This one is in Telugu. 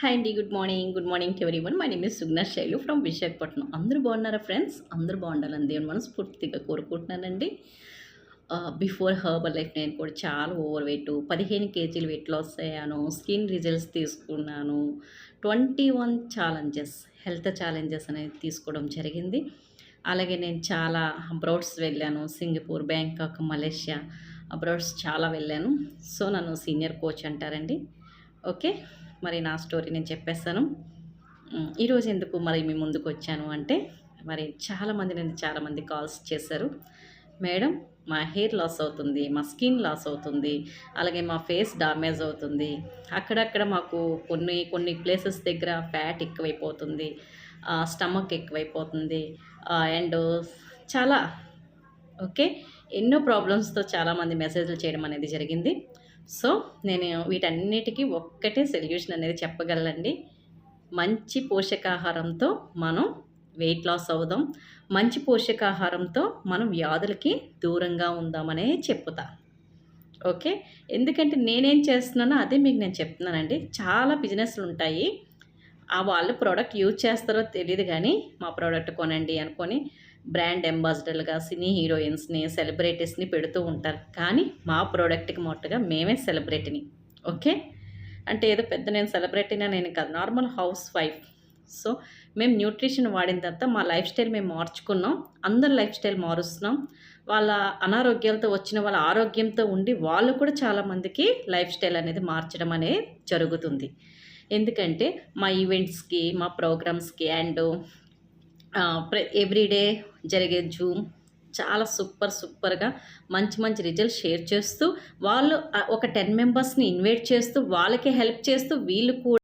హాయ్ అండి good morning good morning to everyone my name is Sugna Shailu from Visakhapatnam అందరూ బాగున్నారా ఫ్రెండ్స్ అందరూ బాగుండాలని దేవుని మనస్ఫూర్తిగా కోరుకుంటున్నానండి. బిఫోర్ హర్బల్ లైఫ్ నేను కూడా చాలా ఓవర్ వెయిట్ పదిహేను కేజీలు వెయిట్ లాస్ అయ్యాను స్కిన్ రిజల్ట్స్ తీసుకున్నాను twenty one challenges health challenges అనేది తీసుకోవడం జరిగింది. అలాగే నేను చాలా అబ్రౌడ్స్ వెళ్ళాను సింగపూర్ బ్యాంకాక్ మలేషియా అబ్రౌడ్స్ చాలా వెళ్ళాను. సో నన్ను సీనియర్ కోచ్ అంటారండి. ఓకే మరి నా స్టోరీ నేను చెప్పేస్తాను. ఈరోజు ఎందుకు మరి మీ ముందుకు వచ్చాను అంటే మరి చాలామంది నేను చాలామంది కాల్స్ చేశారు. మేడం మా హెయిర్ లాస్ అవుతుంది మా స్కిన్ లాస్ అవుతుంది అలాగే మా ఫేస్ డామేజ్ అవుతుంది. అక్కడక్కడ మాకు కొన్ని కొన్ని ప్లేసెస్ దగ్గర ఫ్యాట్ ఎక్కువైపోతుంది స్టమక్ ఎక్కువైపోతుంది అండ్ చాలా ఓకే ఎన్నో ప్రాబ్లమ్స్తో చాలామంది మెసేజ్లు చేయడం అనేది జరిగింది. సో నేను వీటన్నిటికీ ఒక్కటే సొల్యూషన్ అనేది చెప్పగలండి మంచి పోషకాహారంతో మనం వెయిట్ లాస్ అవుదాం. మంచి పోషకాహారంతో మనం వ్యాధులకి దూరంగా ఉందామనే చెప్పుతా. ఓకే? ఎందుకంటే నేనేం చేస్తున్నానో అదే మీకు నేను చెప్తున్నానండి. చాలా బిజినెస్లు ఉంటాయి. ఆ వాళ్ళు ప్రోడక్ట్ యూజ్ చేస్తారో తెలియదు కానీ మా ప్రోడక్ట్ కొనండి అనుకొని బ్రాండ్ అంబాసిడర్లుగా సినీ హీరోయిన్స్ని సెలబ్రిటీస్ని పెడుతూ ఉంటారు. కానీ మా ప్రోడక్ట్కి మొట్టగా మేమే సెలబ్రిటీని. ఓకే? అంటే ఏదో పెద్ద నేను సెలబ్రిటీనా నేను కాదు. Normal housewife. సో మేము న్యూట్రిషన్ వాడిన తర్వాత మా లైఫ్ స్టైల్ మేము మార్చుకున్నాం. అందరి లైఫ్ స్టైల్ మారుస్తున్నాం. వాళ్ళ అనారోగ్యాలతో వచ్చిన వాళ్ళ ఆరోగ్యంతో ఉండి వాళ్ళు కూడా చాలామందికి లైఫ్ స్టైల్ అనేది మార్చడం అనేది జరుగుతుంది. ఎందుకంటే మా ఈవెంట్స్కి మా ప్రోగ్రామ్స్కి అండ్ ఎవ్రీడే జరిగే జూమ్ చాలా సూపర్ సూపర్గా మంచి మంచి రిజల్ట్స్ షేర్ చేస్తూ వాళ్ళు ఒక టెన్ మెంబర్స్ని ఇన్వైట్ చేస్తూ వాళ్ళకి హెల్ప్ చేస్తూ వీళ్ళు కూడా